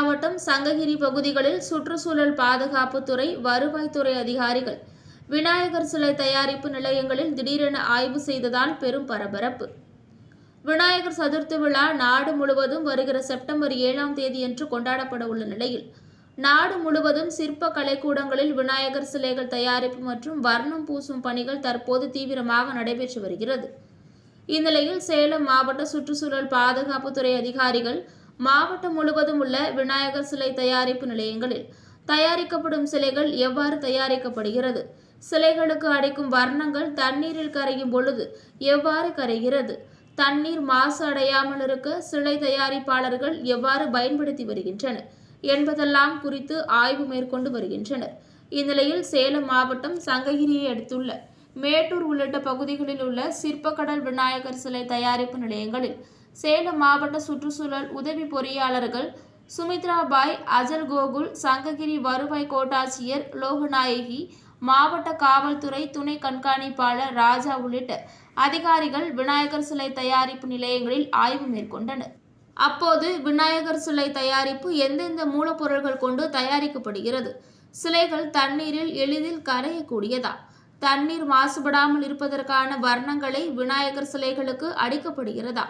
மாவட்டம் சங்ககிரி பகுதிகளில் சுற்றுச்சூழல் பாதுகாப்புத்துறை வருவாய்த்துறை அதிகாரிகள் விநாயகர் சிலை தயாரிப்பு நிலையங்களில் திடீரென ஆய்வு செய்ததால் பெரும் பரபரப்பு. விநாயகர் சதுர்த்தி விழா நாடு முழுவதும் வருகிற செப்டம்பர் ஏழாம் தேதியன்று கொண்டாடப்பட உள்ள நிலையில் நாடு முழுவதும் சிற்ப கலைக்கூடங்களில் விநாயகர் சிலைகள் தயாரிப்பு மற்றும் வர்ணம் பூசும் பணிகள் தற்போது தீவிரமாக நடைபெற்று வருகிறது. இந்நிலையில் சேலம் மாவட்ட சுற்றுச்சூழல் பாதுகாப்புத்துறை அதிகாரிகள் மாவட்டம் முழுவதும் உள்ள விநாயகர் சிலை தயாரிப்பு நிலையங்களில் தயாரிக்கப்படும் சிலைகள் எவ்வாறு தயாரிக்கப்படுகிறது? சிலைகளுக்கு அடைக்கும் வர்ணங்கள் தண்ணீரில் கரையும் பொழுது எவ்வாறு கரைகிறது? தண்ணீர் மாசு அடையாமல் இருக்க சிலை தயாரிப்பாளர்கள் எவ்வாறு பயன்படுத்தி வருகின்றனர் என்பதெல்லாம் குறித்து ஆய்வு மேற்கொண்டு வருகின்றனர். இந்நிலையில் சேலம் மாவட்டம் சங்ககிரியை அடுத்துள்ள மேட்டூர் உள்ளிட்ட பகுதிகளில் உள்ள சிற்பக்கடல் விநாயகர் சிலை தயாரிப்பு நிலையங்களில் சேலம் மாவட்ட சுற்றுச்சூழல் உதவி பொறியாளர்கள் சுமித்ரா பாய் அஜல் கோகுல் சங்ககிரி வருவாய் கோட்டாட்சியர் லோகநாயகி மாவட்ட காவல்துறை துணை கண்காணிப்பாளர் ராஜா உள்ளிட்ட அதிகாரிகள் விநாயகர் சிலை தயாரிப்பு நிலையங்களில் ஆய்வு மேற்கொண்டனர். அப்போது விநாயகர் சிலை தயாரிப்பு எந்தெந்த மூலப்பொருட்கள் கொண்டு தயாரிக்கப்படுகிறது? சிலைகள் தண்ணீரில் எளிதில் கரையக்கூடியதா? தண்ணீர் மாசுபடாமல் இருப்பதற்கான வர்ணங்களை விநாயகர் சிலைகளுக்கு அடிக்கப்படுகிறதா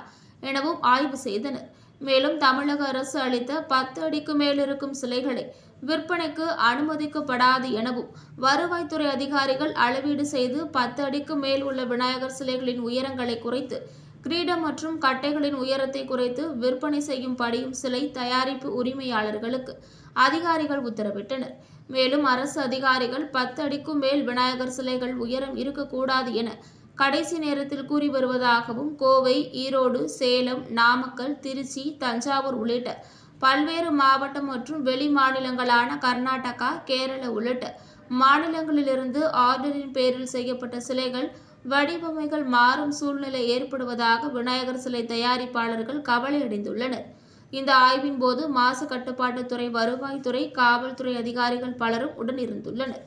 எனவும் ஆய்வு செய்தனர். மேலும் தமிழக அரசு அளித்த பத்து அடிக்கு மேல் இருக்கும் சிலைகளை விற்பனைக்கு அனுமதிக்கப்படாது எனவும் வருவாய்த்துறை அதிகாரிகள் அளவீடு செய்து பத்து அடிக்கு மேல் உள்ள விநாயகர் சிலைகளின் உயரங்களை குறைத்து கிரீடம் மற்றும் கட்டைகளின் உயரத்தை குறைத்து விற்பனை செய்யும் படியும் சிலை தயாரிப்பு உரிமையாளர்களுக்கு அதிகாரிகள் உத்தரவிட்டனர். மேலும் அரசு அதிகாரிகள் பத்து அடிக்கும் மேல் விநாயகர் சிலைகள் உயரம் இருக்கக்கூடாது என கடைசி நேரத்தில் கூறி வருவதாகவும் கோவை ஈரோடு சேலம் நாமக்கல் திருச்சி தஞ்சாவூர் உள்ளிட்ட பல்வேறு மாவட்டம் மற்றும் வெளி மாநிலங்களான கர்நாடகா கேரளா உள்ளிட்ட மாநிலங்களிலிருந்து ஆர்டரின் பேரில் செய்யப்பட்ட சிலைகள் வடிவமைகள் மாறும் சூழ்நிலை ஏற்படுவதாக விநாயகர் சிலை தயாரிப்பாளர்கள் கவலையடைந்துள்ளனர். இந்த ஆய்வின் போது மாசு கட்டுப்பாட்டுத்துறை வருவாய்த்துறை காவல்துறை அதிகாரிகள் பலரும் உடனிருந்துள்ளனர்.